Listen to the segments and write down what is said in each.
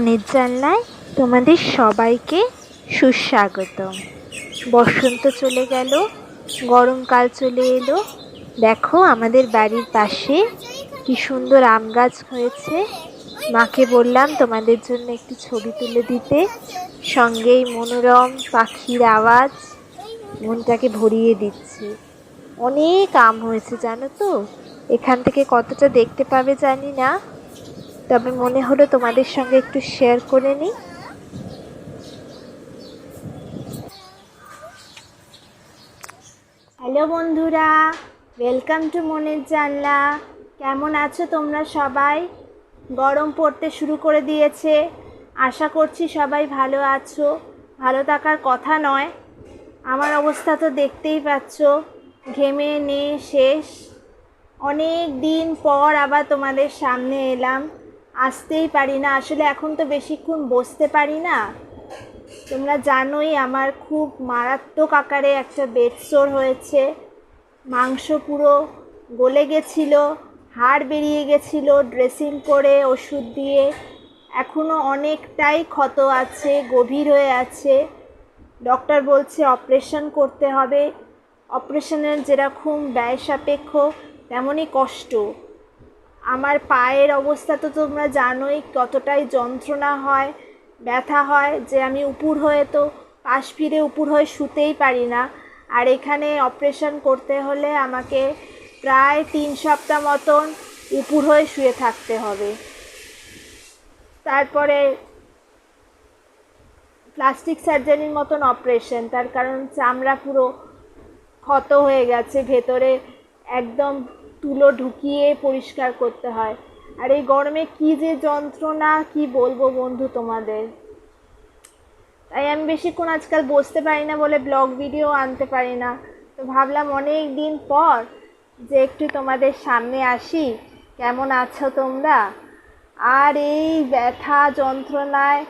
মনের জানলায় তোমাদের সবাইকে সুস্বাগতম। বসন্ত চলে গেল, গরমকাল চলে এলো। দেখো আমাদের বাড়ির পাশে কি সুন্দর আম গাছ হয়েছে। মাকে বললাম তোমাদের জন্য একটি ছবি তুলে দিতে। সঙ্গেই মনোরম পাখির আওয়াজ মনটাকে ভরিয়ে দিচ্ছে। অনেক আম হয়েছে, জানো তো? এখান থেকে কতটা দেখতে পাবে জানি না। তবে মনে হলো তোমাদের সঙ্গে একটু শেয়ার করে নিই। হ্যালো বন্ধুরা ওয়েলকাম টু মনের জানলা কেমন আছো তোমরা সবাই? গরম পড়তে শুরু করে দিয়েছে। আশা করছি সবাই ভালো আছো। ভালো থাকার কথা নয়। আমার অবস্থা তো দেখতেই পাচ্ছ। ঘেমে নে, শেষ। অনেক দিন পর আবার তোমাদের সামনে এলাম। আসতেই পারি না। আসলে এখন তো বেশিক্ষণ বসতে পারি না। তোমরা জানোই আমার খুব মারাত্মক আকারে একটা বেডসোর হয়েছে। মাংস পুরো গলে গেছিল, হাড় বেরিয়ে গেছিল ড্রেসিং করে, ওষুধ দিয়ে। এখনও অনেকটাই ক্ষত আছে, গভীর হয়ে আছে। ডক্টর বলছে অপারেশন করতে হবে। অপারেশনের যেরকম ব্যয় সাপেক্ষ, তেমনই কষ্ট। আমার পায়ের অবস্থা তো তোমরা জানোই কতটাই যন্ত্রণা হয়, ব্যথা হয় যে আমি উপুর হয়ে তো পাশ ফিরে উপুর হয়ে শুতেই পারি না। আর এখানে অপারেশন করতে হলে আমাকে প্রায় তিন সপ্তাহ মতন উপুর হয়ে শুয়ে থাকতে হবে। তারপরে প্লাস্টিক সার্জারির মতন অপারেশন, তার কারণ চামড়া পুরো ক্ষত হয়ে গেছে, ভেতরে একদম তুলো ঢুকিয়ে পরিষ্কার করতে হয়। আর এই গরমে কি যে যন্ত্রণা, কি বলব বন্ধু তোমাদের? তাই আমি বেশিক্ষণ আজকাল বসতে পারি না বলে ব্লগ ভিডিও আনতে পারি না। তো ভাবলাম অনেক দিন পর যে একটু তোমাদের সামনে আসি। কেমন আছো তোমরা? আর এই ব্যথা যন্ত্রণায়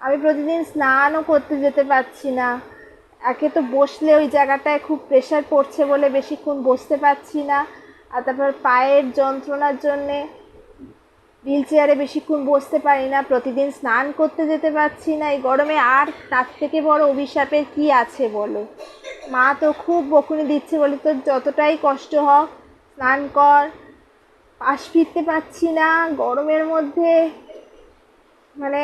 আমি প্রতিদিন স্নানও করতে যেতে পারছি না। একে তো বসলে ওই জায়গাটায় খুব প্রেশার পড়ছে বলে বেশিক্ষণ বসতে পারছি না। আর তারপর পায়ের যন্ত্রণার জন্যে হুইল চেয়ারে বেশিক্ষণ বসতে পারি না, প্রতিদিন স্নান করতে যেতে পারছি না, এই গরমে আর তার থেকে বড় অভিশাপের কি আছে বলো? মা তো খুব বকুনি দিচ্ছে বলে তো যতটাই কষ্ট হোক, স্নান কর, পাশ ফিরতে পারছি না, গরমের মধ্যে মানে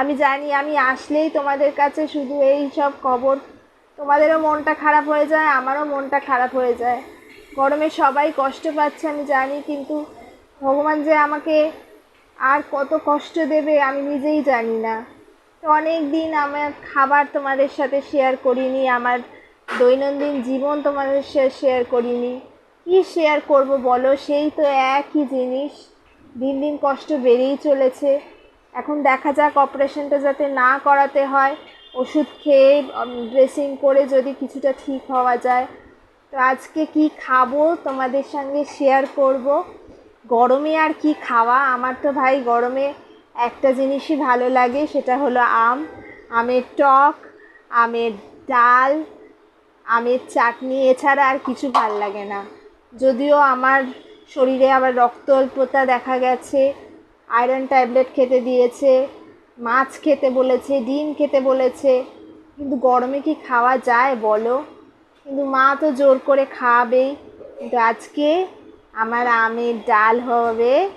আমি জানি আমি আসলেই তোমাদের কাছে শুধু এই সব খবর তোমাদেরও মনটা খারাপ হয়ে যায়, আমারও মনটা খারাপ হয়ে যায়। গরমে সবাই কষ্ট পাচ্ছে, আমি জানি, কিন্তু ভগবান যে আমাকে আর কত কষ্ট দেবে আমি নিজেই জানি না। তো অনেক দিন আমার খাবার তোমাদের সাথে শেয়ার করিনি, আমার দৈনন্দিন জীবন তোমাদের সাথে শেয়ার করিনি। কি শেয়ার করব বলো? সেই তো একই জিনিস। দিন দিন কষ্ট বেড়েই চলেছে। এখন দেখা যাক অপারেশনটা যাতে না করাতে হয়। ওষুধ খেয়ে ড্রেসিং করে যদি কিছুটা ঠিক হওয়া যায়। তো আজকে কি খাব তোমাদের সঙ্গে শেয়ার করব। গরমে আর কি খাওয়া? আমার তো ভাই গরমে একটা জিনিসই ভালো লাগে, সেটা হলো আম। আমের টক, আমের ডাল, আমের চাটনি, এছাড়া আর কিছু ভালো লাগে না। যদিও আমার শরীরে আবার রক্ত অল্পতা দেখা গেছে আয়রন ট্যাবলেট খেতে দিয়েছে মাছ খেতে বলেছে, ডিম খেতে বলেছে। কিন্তু গরমে কি খাওয়া যায় বলো? কিন্তু মা তো জোর করে খাওয়াবেই কিন্তু আজকে আমার আমের ডাল হবে।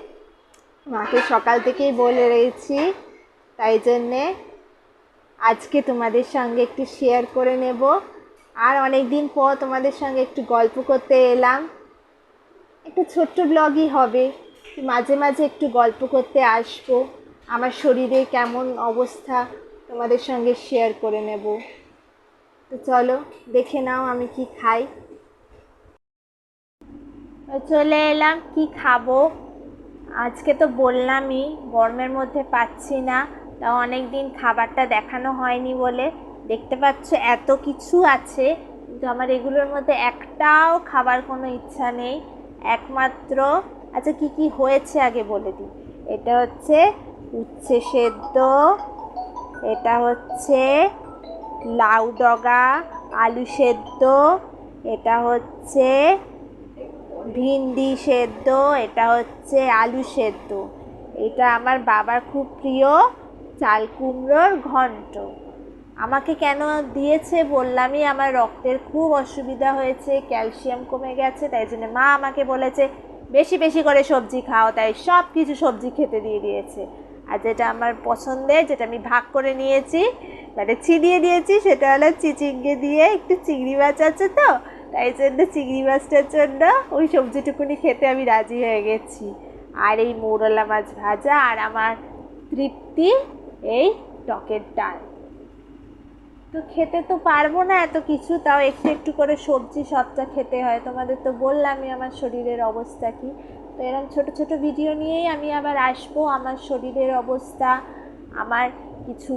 মাকে সকাল থেকেই বলে রয়েছি তাই জন্যে আজকে তোমাদের সঙ্গে একটু শেয়ার করে নেব। আর অনেক দিন পর তোমাদের সঙ্গে একটু গল্প করতে এলাম। একটু ছোট্ট ব্লগই হবে। মাঝে মাঝে একটু গল্প করতে আসব। আমার শরীরে কেমন অবস্থা তোমাদের সঙ্গে শেয়ার করে নেব। তো চলো, দেখে নাও আমি কি খাই। চলে এলাম, কি খাব? আজকে তো বললামই, গরমের মধ্যে পাচ্ছি না। তা অনেক দিন খাবারটা দেখানো হয়নি বলে। দেখতে পাচ্ছ, এত কিছু আছে, কিন্তু আমার এগুলোর মধ্যে একটাও খাবার কোনো ইচ্ছা নেই। একমাত্র আচ্ছা কি কি হয়েছে আগে বলে দিই। এটা হচ্ছে উচ্ছে সেদ্ধ। এটা হচ্ছে লাউ ডগা, আলু সেদ্ধ। এটা হচ্ছে ভিন্ডি সেদ্ধ। এটা হচ্ছে আলু সেদ্ধ। এটা আমার বাবার খুব প্রিয় চাল কুমড়োর ঘন্ট। আমাকে কেন দিয়েছে বললামই, আমার রক্তের খুব অসুবিধা হয়েছে, ক্যালসিয়াম কমে গেছে, তাই জন্য মা আমাকে বলেছে, বেশি বেশি করে সবজি খাও, তাই সব কিছু সবজি খেতে দিয়ে দিয়েছে। আর যেটা আমার পছন্দের, যেটা আমি ভাগ করে নিয়েছি মানে ছিনিয়ে দিয়েছি সেটা হলো চিচিঙ্গে দিয়ে একটু চিংড়ি মাছ আছে তো, তাই জন্য চিংড়ি মাছটার জন্য ওই সবজিটুকুনি খেতে আমি রাজি হয়ে গেছি। আর এই মৌরলা মাছ ভাজা আর আমার তৃপ্তি এই টকের ডাল। তো খেতে তো পারব না এত কিছু, তাও একটু একটু করে সবজি সবটা খেতে হয়। তোমাদের তো বললামই আমার শরীরের অবস্থা কি। তো এরকম ছোট ছোট ভিডিও নিয়েই আমি আবার আসব। আমার শরীরের অবস্থা, আমার কিছু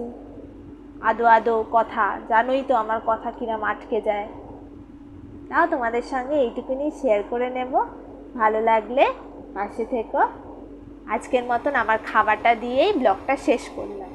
আদো আদো কথা, জানোই তো আমার কথা কিরম আটকে যায়। তাও তোমাদের সঙ্গে এইটুকুনি শেয়ার করে নেব। ভালো লাগলে পাশে থেকো। আজকের মতন আমার খাবারটা দিয়েই ব্লগটা শেষ করলাম।